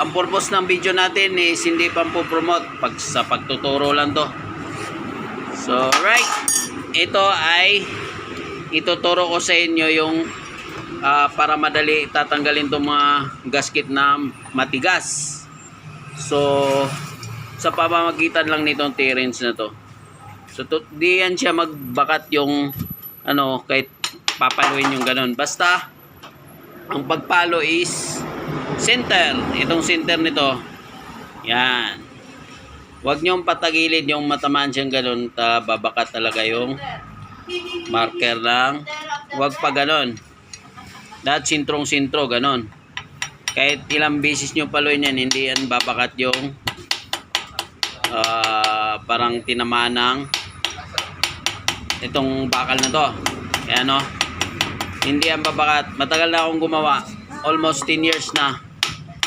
ang purpose ng video natin is hindi pang promote pag sa pagtuturo lang to. So, right. Ito ay ituturo ko sa inyo yung ah, para madali tatanggalin tong mga gasket na matigas. So, sa pamamagitan lang nitong T-rings na to. So, to, di yan siya magbakat yung ano, kahit papaluin yung ganun. Basta, ang pagpalo is center. Itong center nito. Yan. Huwag niyong patagilid yung matamaan siyang ganun. Ta, babakat talaga yung marker lang. Huwag pa ganun. Dahil sintrong-sintro, ganun. Kahit ilang beses nyo paluin yan, hindi yan babakat yung ah, parang tinamaan ng itong bakal na to. Ayan o. Hindi yan babakat. Matagal na akong gumawa. Almost 10 years na.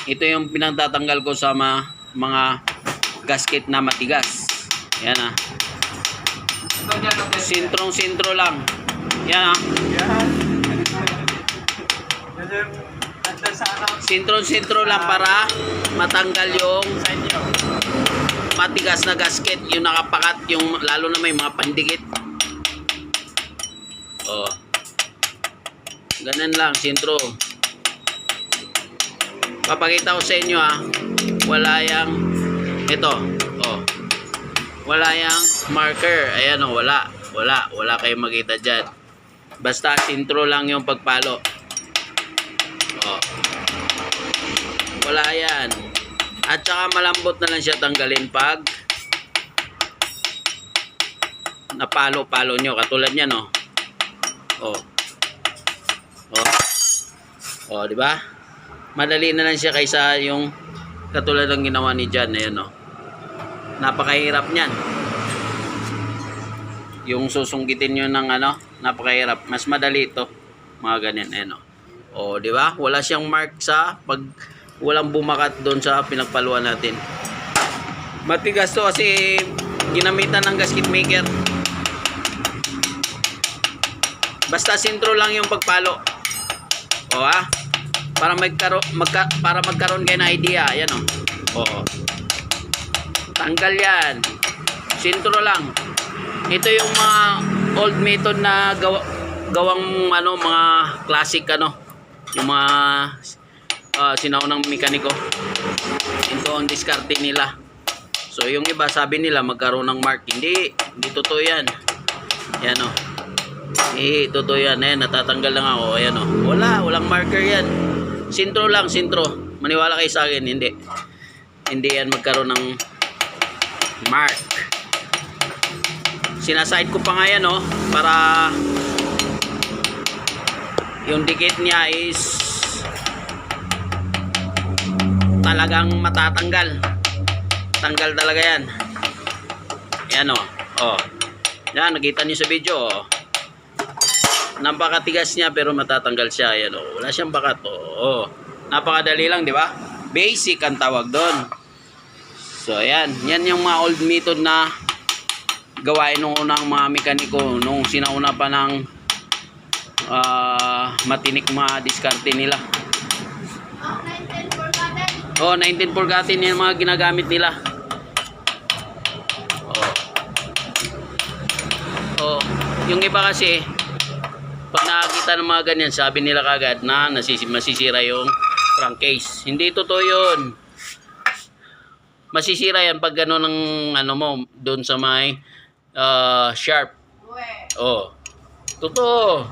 Ito yung pinagtatanggal ko sa mga, mga gasket na matigas. Ayan ah. Sintrong-sintro lang. Yan ah. Sintro-sintro lang para matanggal yung matigas na gasket, yung nakapakat, yung lalo na may mga pandikit. Oh. Ganun lang, sintro. Papakita ko sa inyo ah. Wala yang ito. Oh. Wala yang marker. Ayan oh, wala. Wala. Wala kayong makita dyan. Basta sintro lang yung pagpalo. Oh. Wala yan. At saka malambot na lang siya tanggalin pag napalo-palo nyo. Katulad niyan, oh. Oh. Oh. Oh, di ba? Madali na lang siya kaysa yung katulad ng ginawa ni John. Ayan, oh. Napakahirap niyan. Yung susunggitin nyo ng ano, napakahirap. Mas madali ito. Mga ganyan, ayan, oh. Oh, di ba? Wala siyang mark sa pag walang bumakat doon sa pinagpaluan natin. Matigas to kasi ginamitan ng gasket maker. Basta sintro lang yung pagpalo. O ha? Para magkaroon magka, para magkaroon kayo ng idea, ayan oh. Oo. Tanggal 'yan. Sintro lang. Ito yung mga old method na gawa, gawang ano mga classic ano. Yung mga uh, sinaunang mekaniko. Ito ang diskarte nila. So yung iba sabi nila magkaroon ng mark. Hindi hindi totoo yan. Yan o. Eh totoo yan. Ayan natatanggal lang ako. Ayan o. Wala walang marker yan sintro lang sintro. Maniwala kayo sa akin hindi. Hindi yan magkaroon ng mark. Sinaside ko pa nga yan o para yung dikit niya is talagang matatanggal. Tanggal talaga yan. Yan o oh. yan nakita niyo sa video oh. Napakatigas niya pero matatanggal siya yan o wala siyang bakat oh. napakadali lang di ba basic ang tawag doon so yan yan yung mga old method na gawain nung unang mga mekaniko nung sinauna pa ng ah matinik mga diskarte nila. Oh, 19 Purgatin yung mga ginagamit nila. Oh. Oh, yung iba kasi pag nakakita ng mga ganyan, sabi nila kagad na nasisi masisira yung crankcase. Hindi totoo 'yun. Masisira yan pag gano'n ng ano mo doon sa may ah, sharp. Oh. Totoo.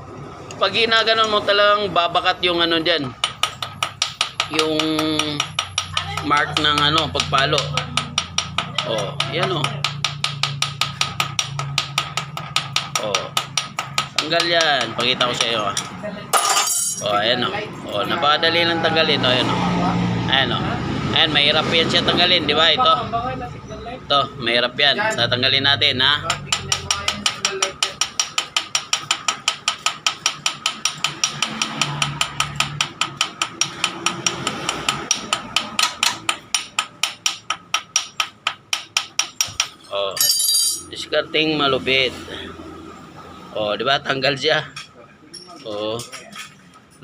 Pag ginaganon mo talagang babakat yung ano diyan. Yung mark ng ano pagpalo. Oh, yan. Oh. Tanggal yan. Pakita ko sa iyo ah. Oh, ayan oh. Oh, napakadali lang tanggalin oh, ayan oh. Ayan oh. Ayan, mahirap yan siya tanggalin, di ba? Ito. Ito, mahirap yan. Tatanggalin natin, ha? Oh. Discarding malupit. Oh, di ba? Tanggal siya. Oh.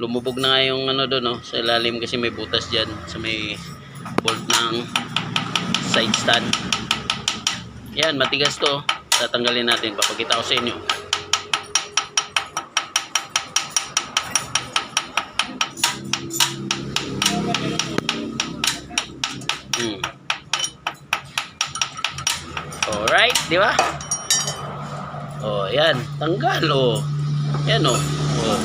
Lumubog na nga yung ano doon, no? Sa ilalim kasi may butas diyan sa may bolt ng side stand. Yan, matigas to. Tatanggalin natin. Papakita ko sa inyo. Hmm. Alright, di ba? Oh, yan. Tanggal, oh. Yan, oh. Oh.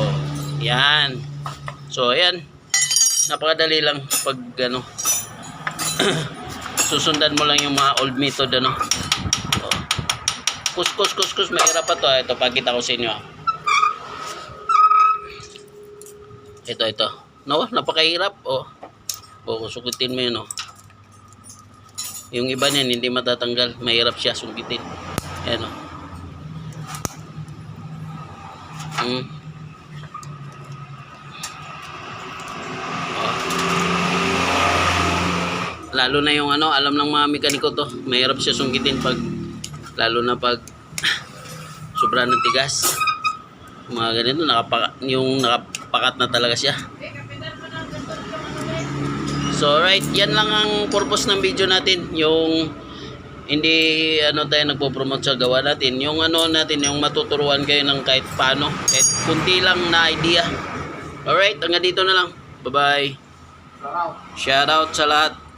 Oh. Yan. So, ayan. Napakadali lang pag, ano, susundan mo lang yung mga old method, ano. Oh. Kus, kus, kus, kus. Mahirap pa to. ah. Ito, pakita ko sa inyo. ah. Ito, ito. No, napakahirap. Oh. O, sukitin mo yun, oh. Yung iba niyan, hindi matatanggal. Mahirap siya sungkitin. Ayan, oh. Hmm. Lalo na yung ano, alam ng mga mekaniko to. Mahirap siya sungkitin pag, lalo na pag sobra ng tigas. Mga ganito, nakapaka, yung nakapakat na talaga siya. So right, yan lang ang purpose ng video natin, yung hindi ano tayo nagpo-promote sa gawa natin, yung ano natin, yung matuturuan kayo ng kahit paano, kahit kunti lang na idea. Alright, hanggang dito na lang. Bye-bye. Shout out sa lahat.